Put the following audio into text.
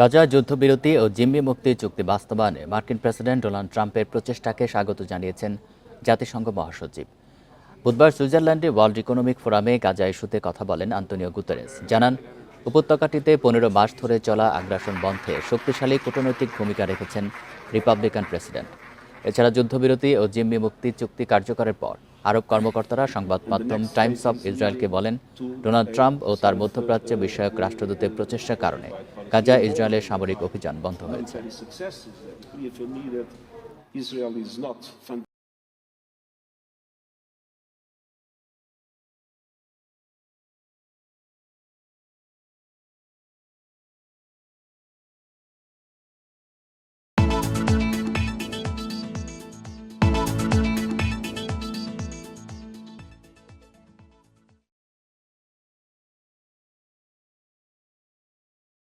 গাজা যুদ্ধবিরতি ও জিম্মি মুক্তি চুক্তি বাস্তবায়নে মার্কিন প্রেসিডেন্ট ডোনাল্ড ট্রাম্পের প্রচেষ্টাকে স্বাগত জানিয়েছেন জাতিসংঘ মহাসচিব। বুধবার সুইজারল্যান্ডে ওয়ার্ল্ড ইকোনমিক ফোরামে গাজা ইস্যুতে কথা বলেন আন্তনিও গুতেরেস। জানান, উপত্যকাটিতে পনেরো মাস ধরে চলা আগ্রাসন বন্ধে শক্তিশালী কূটনৈতিক ভূমিকা রেখেছেন রিপাবলিকান প্রেসিডেন্ট। এছাড়া যুদ্ধবিরতি ও জিম্মি মুক্তি চুক্তি কার্যকরের পর আরব কর্মকর্তারা সংবাদ মাধ্যম টাইমস অফ ইসরায়েলকে বলেন, ডোনাল্ড ট্রাম্প ও তার মধ্যপ্রাচ্য বিষয়ক রাষ্ট্রদূতের প্রচেষ্টার কারণে গাজা ইসরায়েলের সামরিক অভিযান বন্ধ হয়েছে।